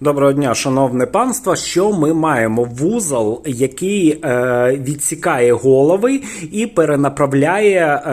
Доброго дня, шановне панство. Що ми маємо? Вузол, який е, відсікає голови і перенаправляє е,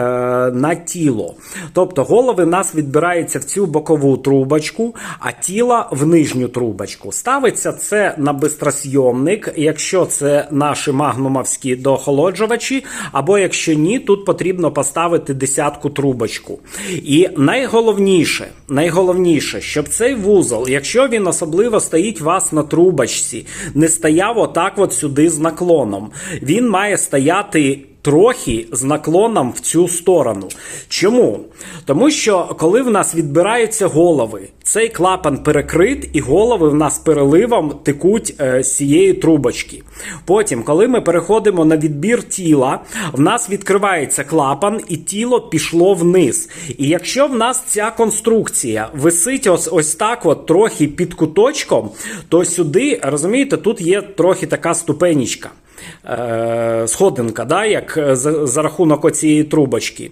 на тіло. Тобто голови нас відбираються в цю бокову трубочку, а тіла в нижню трубочку. Ставиться це на бистросйомник, якщо це наші магнумовські доохолоджувачі, або якщо ні, тут потрібно поставити десятку трубочку. І найголовніше, найголовніше, щоб цей вузол, якщо він особливо стоїть у вас на трубочці, не стояв отак от сюди з наклоном. Він має стояти. Трохи з наклоном в цю сторону. Чому? Тому що коли в нас відбираються голови, цей клапан перекрит, і голови в нас переливом текуть е, з цієї трубочки. Потім, коли ми переходимо на відбір тіла, в нас відкривається клапан, і тіло пішло вниз. І якщо в нас ця конструкція висить ось, ось так, от трохи під куточком, то сюди, розумієте, тут є трохи така ступенічка. Е, сходинка, да, як е, за, за рахунок оцієї трубочки.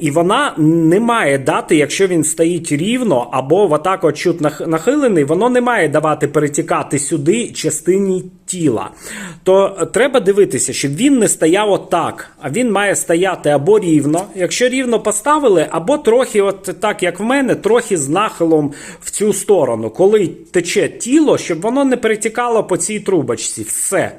І вона не має дати, якщо він стоїть рівно або атаку от чуть нахилений, воно не має давати перетікати сюди частині тіла. То е, треба дивитися, щоб він не стояв отак, а він має стояти або рівно. Якщо рівно поставили, або трохи, от так як в мене, трохи з нахилом в цю сторону, коли тече тіло, щоб воно не перетікало по цій трубочці. Все.